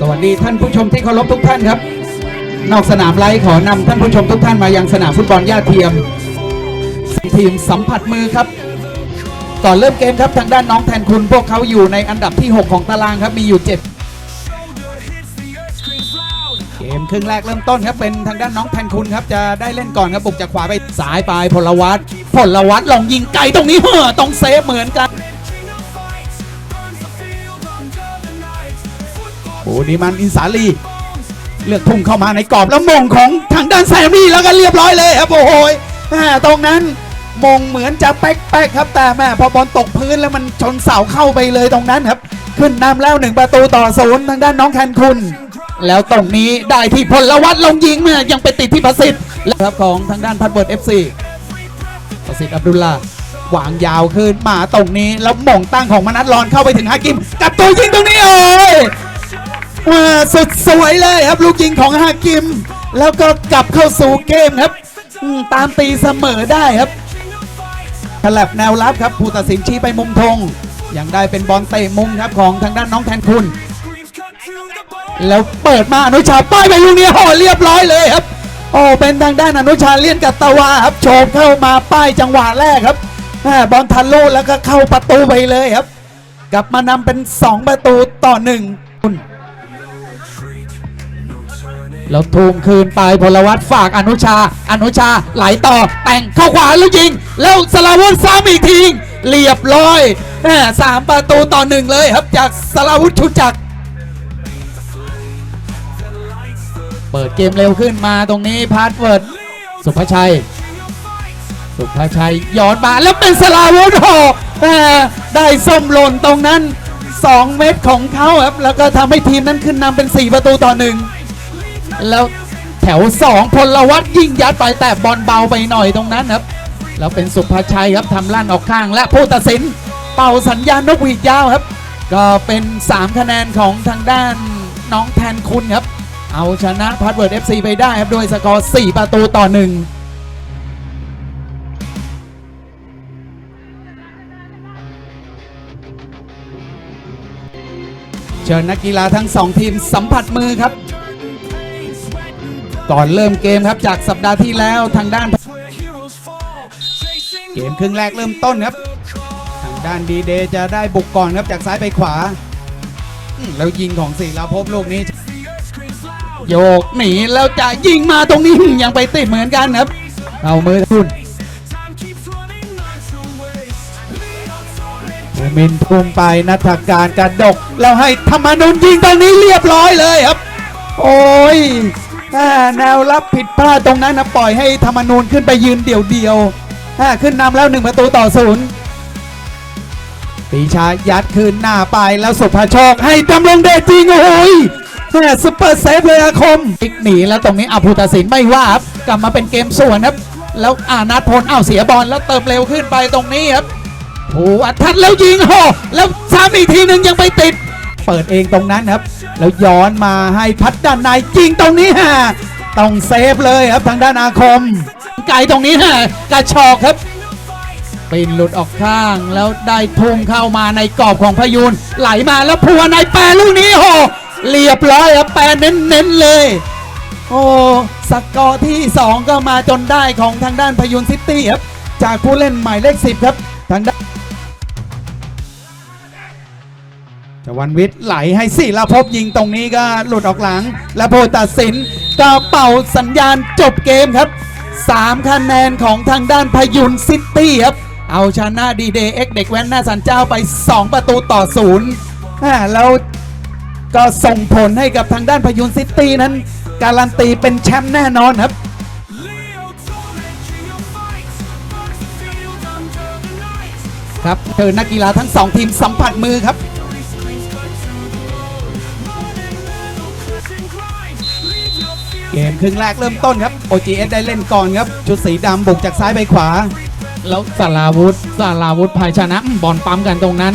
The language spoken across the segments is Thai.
สวัสดีท่านผู้ชมที่เคารพทุกท่านครับ นอกสนามไลฟ์ขอนำท่านผู้ชมทุกท่านมายังสนามฟุตบอลย่าเทียม ทีมสัมผัสมือครับก่อนเริ่มเกมครับทางด้านน้องแทนคุณพวกเขาอยู่ในอันดับที่ 6 ของตารางครับมีอยู่ 7 เกมครึ่งแรกเริ่มต้นครับเป็นทางด้านน้องแทนคุณครับจะได้เล่นก่อนครับบุกจากขวาไปสายไปพลวัตพลวัตลองยิงไกลตรงนี้เฮ้อต้องเซฟเหมือนกัน นี่มันอินสาลี เลือกพุ่งเข้ามาในกรอบแล้วมงของทางด้านแซมมี่แล้วก็เรียบร้อยเลยครับโอ้โหตรงนั้นมงเหมือนจะแป๊กๆครับ แต่แม่พอบอลตกพื้นแล้วมันชนเสาเข้าไปเลยตรงนั้นครับ ขึ้นนำแล้วหนึ่งประตูต่อศูนย์ทางด้านน้องแคนคุณ แล้วตรงนี้ได้ที่พลวัตลงยิงแม่ยังไปติดที่ประสิทธิ์แล้วครับของทางด้านพัดเบิร์ดเอฟซีประสิทธิ์อับดุลลาหวางยาวขึ้นมาตรงนี้แล้วหม่งตั้งของมนัดรอนเข้าไปถึงฮากิม กับตัวยิงตรงนี้โอ้ย ว่าสุดสวยเลยครับลูกยิงของฮากิม แล้วก็กลับเข้าสู่เกมครับตามตีเสมอได้ครับฉลับแนวรับครับผู้ตัดสินชี้ไปมุมธงยังได้เป็นบอลเตะมุมครับของทางด้านน้องแทนคุณ แล้วเปิดมาอนุชาป้ายไปลูกนี้โอ้เรียบร้อยเลยครับ โอ้เป็นทางด้านอนุชาเลี่ยนกับตะวาครับโฉบเข้ามาป้ายจังหวะแรกครับบอลทะลุแล้วก็เข้าประตูไปเลยครับ กลับมานำเป็น 2 ประตูต่อหนึ่ง แล้วทุ่มคืนไปพลวัตฝากอนุชา อนุชาไหลต่อแต่งเข้าขวาแล้วยิง แล้วสลาวุธซ้ำอีกทีเรียบร้อยสามประตูต่อหนึ่งเลยครับจากสลาวุธชุดจักเปิดเกมเร็วขึ้นมาตรงนี้พาสเวิร์ดสุภชัย สุภชัยย้อนมาแล้วเป็นสลาวุธโอ้แหม่ได้ส้มหล่นตรงนั้น 2 เม็ดของเขาครับแล้วก็ทำให้ทีมนั้นขึ้นนำเป็น 4 ประตูต่อหนึ่ง แล้วแถว 2 พลวัตยิงยัดไปแต่บอลเบาไปหน่อยตรงนั้นครับ แล้วเป็นสุภาชัยครับทำลั่นออกข้างและผู้ตัดสิน เป่าสัญญาณนกหวีดยาวครับ ก็เป็น 3 คะแนนของทางด้านน้องแทนคุณครับ เอาชนะพัดเวิร์ด FC ไปได้ครับด้วยสกอร์ 4 ประตูต่อ 1เชิญนักกีฬาทั้งสองทีมสัมผัสมือครับ ก่อนเริ่มเกมครับจากสัปดาห์ที่แล้วทางด้าน เกมครึ่งแรกเริ่มต้นครับ ทางด้านดีเดย์จะได้บุกก่อนครับจากซ้ายไปขวา แล้วยิงของศิลาภพลูกนี้ โยกหนีแล้วจะยิงมาตรงนี้ยังไปติดเหมือนกันครับ เอามือคุณภูมินท์พุ่งไปนัทการกระดก แล้วให้ธรรมนุนยิงตรงนี้เรียบร้อยเลยครับ โอ้ย แนวรับผิดพลาดตรงนั้นนะปล่อยให้ธรรมนูนขึ้นไปยืนเดี่ยวๆอ่าขึ้นนำแล้วหนึ่งประตูต่อศูนย์ปีชายัดคืนหน้าไปแล้วสุภาโชคให้ดำรงเดชจริงโอ้ยแม่ซุปเปอร์เซฟเลยอาคมอีกหนีแล้วตรงนี้อาภูตศินไม่ว่าครับกลับมาเป็นเกมส่วนครับ แล้วอานัทพลอ้าเสียบอลแล้วเติมเร็วขึ้นไปตรงนี้ครับผูอัทัดแล้วยิงโหแล้วซ้ำอีกทีหนึ่งยังไปติด เปิดเองตรงนั้นครับ แล้วย้อนมาให้พัดด้านในยิงตรงนี้ฮะต้องเซฟเลยครับทางด้านอาคม ไกลตรงนี้ฮะกระชอกครับปินหลุดออกข้างแล้วได้ทุ่มเข้ามาในกรอบของพยูนไหลมาแล้วพัวในแปรลูกนี้โหเรียบร้อยครับแปรเน้นๆเลย โอ้สกอร์ที่ 2 ก็มาจนได้ของทางด้านพยูนซิตี้ครับจากผู้เล่นหมายเลข10 ครับ จวันวิทย์ไหลให้ศิลภพยิงตรงนี้ก็หลุดออกหลัง และโพตัดสินก็เป่าสัญญาณจบเกมครับ3คะแนนของทางด้านพยุนซิตี้ครับเอาชนะดีเดย์เอ็กเด็กแว้นหน้าสันเจ้าไป 2 ประตูต่อศูนย์อ่าแล้วก็ส่งผลให้กับทางด้านพยุนซิตี้นั้น การันตีเป็นแชมป์แน่นอนครับครับเชิญนักกีฬาทั้งสองทีมสัมผัสมือครับ เกมครึ่งแรกเริ่มต้นครับ OGS ได้เล่นก่อนครับ ชุดสีดำบุกจากซ้ายไปขวา แล้วสาราวุธสาราวุธภายชนะอืมบอลปั๊มกันตรงนั้น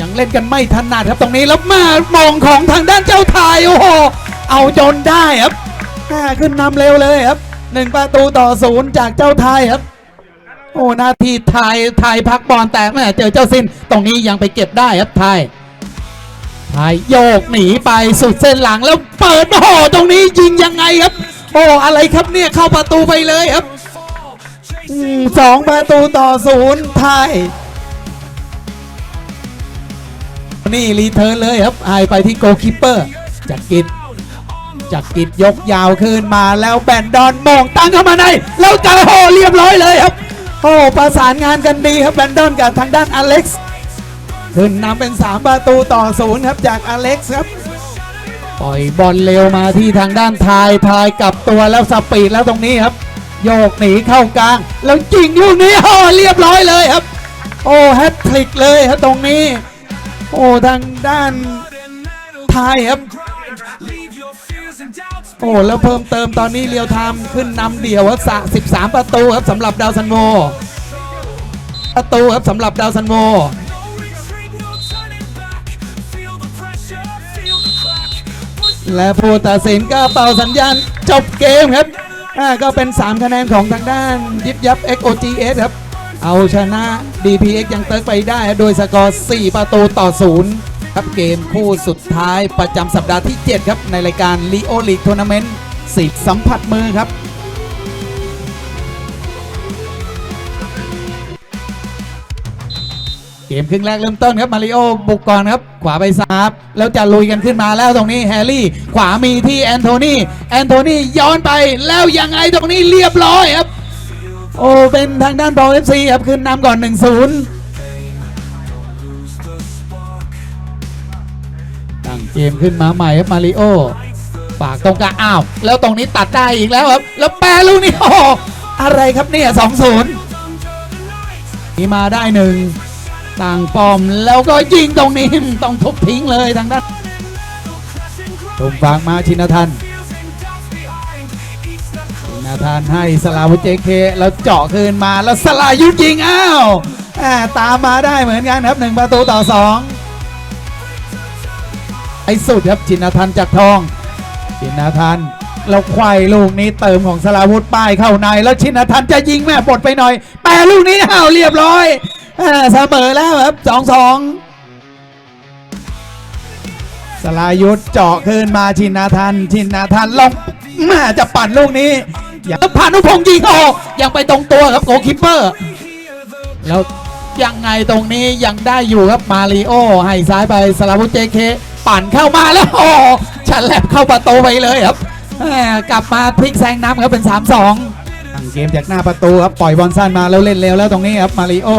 ยังเล่นกันไม่ถนัดครับตรงนี้แล้วมามองของทางด้านเจ้าทายโอ้โหเอาจนได้ครับแม่ขึ้นนำเร็วเลยครับหนึ่งประตูต่อศูนย์จากเจ้าทายครับ โอ้หนาทีไทยไทยพักบอลแต่แม่เจอเจ้าซินตรงนี้ยังไปเก็บได้ครับไทย ไทยโยกหนีไปสุดเส้นหลังแล้วเปิดโอ้โหตรงนี้ยิงยังไงครับ โอ้อะไรครับเนี่ยเข้าประตูไปเลยครับสองประตูต่อศูนย์ไทยนี่รีเทิร์นเลยครับไอไปที่โกคิปเปอร์จากกิจจากกิจยกยาวขึ้นมาแล้วแบนดอนมองตั้งเข้ามาใน แล้วจะโอ้เรียบร้อยเลยครับโอ้ประสานงานกันดีครับแบนดอนกับทางด้านอเล็กซ์ ขึ้นนำเป็น 3 ประตูต่อศูนย์ครับจากอเล็กซ์ครับ ปล่อยบอลเร็วมาที่ทางด้านทายทายกลับตัวแล้วสปีดแล้วตรงนี้ครับ โยกหนีเข้ากลาง แล้วยิงลูกนี้โอ้เรียบร้อยเลยครับ โอ้แฮตทริกเลยครับตรงนี้ โอ้ทางด้านไทยครับโอ้แล้วเพิ่มเติมตอนนี้เรียวไทม์ขึ้นนำเดี่ยวครับสะ13 ประตูครับสำหรับดาวซันโวประตูครับสำหรับดาวซันโว และผู้ตัดสินก็เป่าสัญญาณจบเกมครับอ่าก็เป็น 3 คะแนนของทางด้านยิบยับ XOGS ครับ เอาชนะ DPX ยังเติร์กไปได้ โดยสกอร์ 4 ประตูต่อ 0 ครับเกมคู่สุดท้ายประจำสัปดาห์ที่ 7 ครับ ในรายการ l ีโอลีกทัวร์นาเมนต์สิสัมผัสมือครับ กมครึ่งแรกเริ่มต้นครับมาริโอบุกก่อนครับ ขวาไปซับแล้วจะลุยกันขึ้นมาแล้วตรงนี้แฮร์รี่ ขวามีที่แอนโทนีแอนโทนีย้อนไปแล้วยังไงตรงนี้เรียบร้อยครับ โอ้เป็นทางด้านบอลเอฟซีครับขึ้นนำก่อน 1-0ตั้งเกมขึ้นมาใหม่ครับมาริโอฝากตรงกลางอ้าว แล้วตรงนี้ตัดได้อีกแล้วครับ แล้วแปรลูกนี้โอ้อะไรครับเนี่ย2-0นี่มาได้หนึ่ง ต่างป้อมแล้วก็ยิงตรงนี้ต้องทุบทิ้งเลยทางด้านตุ่มฝากมาชินทันชินทันให้สลาวุเจเคแล้วเจาะคืนมาแล้วสลายุทธยิงอ้าวอ่าตามมาได้เหมือนกันครับหนึ่งประตูต่อสองไอ้สุดครับชินทันจากทองชินทันแล้วควายลูกนี้เติมของสลาวุธป้ายเข้าใน แล้วชินทันจะยิงแม่ปลดไปหน่อย แปรลูกนี้อ้าวเรียบร้อย เสมอแล้วครับสองสองสลายุทธเจาะขึ้นมาชินนาทันชินนาทันลงแมาจะปั่นลูกนี้อย่าพานุพงษ์ยิงออกยังไปตรงตัวครับโกลคิปเปอร์ แล้วยังไงตรงนี้ยังได้อยู่ครับมาริโอให้ซ้ายไปสลาวุธเจเคปั่นเข้ามาแล้วโอ้ฉันแลบเข้าประตูไปเลยครับกลับมาพลิกแซงน้ำครับเป็น 3-2ตั้งเกมจากหน้าประตูครับปล่อยบอลสั้นมาแล้วเล่นเร็วแล้วตรงนี้ครับมาริโอ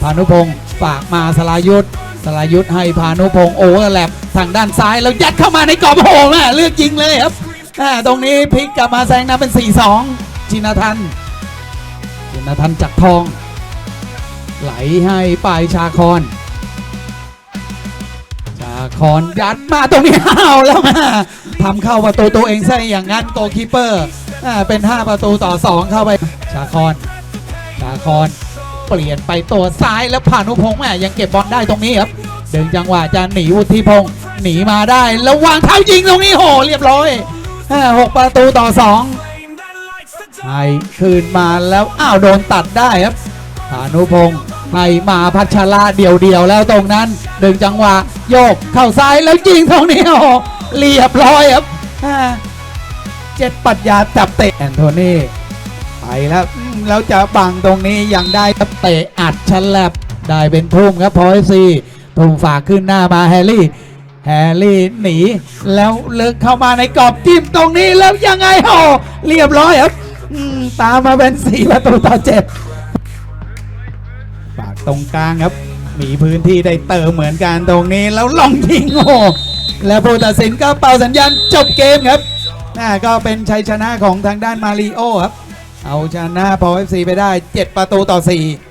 พานุพงศ์ฝากมาสลายุทธสลายุทธให้พานุพงศ์โอเวอร์แลปทางด้านซ้ายแล้วยัดเข้ามาในกรอบโหแม่เลือกยิงเลยครับตรงนี้พลิกกลับมาแซงนำเป็น 4-2ชินทันชินทันจักทอง ไหลให้ปายชาคอนชาคอนยัดมาตรงนี้เอาแล้วมาทำเข้าประตูตัวเองซะอย่างนั้นโกคีเปอร์อ่าเป็น 5 ประตูต่อ 2 เข้าไปชาคอนชาคอน เปลี่ยนไปตัวซ้ายแล้วพานุพงษ์แม่ยังเก็บบอลได้ตรงนี้ครับดึงจังหวะจะหนีวุฒิพงษ์หนีมาได้ แล้ววางเท้ายิงตรงนี้โหเรียบร้อยอ่าหกประตูต่อสองให้คืนมาแล้วอ้าวโดนตัดได้ครับพานุพงษ์ให้มาพัชระเดี่ยวเดียวแล้วตรงนั้นดึงจังหวะโยกเข้าซ้ายแล้วยิงตรงนี้โหเรียบร้อยครับเจ็ดปัดยาจับเตะแอนโทนี ไปแล้วแล้วจะบังตรงนี้ยังได้ครับเตะอัดชันแลบได้เป็นทุ่มครับพอเอฟซีทุ่มฝากขึ้นหน้ามาแฮร์รี่แฮร์รี่หนี แล้วเลิกเข้ามาในกรอบจิ้มตรงนี้แล้วยังไงโอ้เรียบร้อยครับตามมาเป็นสี่ประตูต่อเจ็ดปากตรงกลางครับ มีพื้นที่ได้เติมเหมือนกันตรงนี้แล้วลองยิงโอ้และผู้ตัดสินก็เป่าสัญญาณจบเกมครับน่าก็เป็นชัยชนะของทางด้านมาริโอครับ เอาชนะพอเอฟซีไปได้ 7 ประตูต่อ 4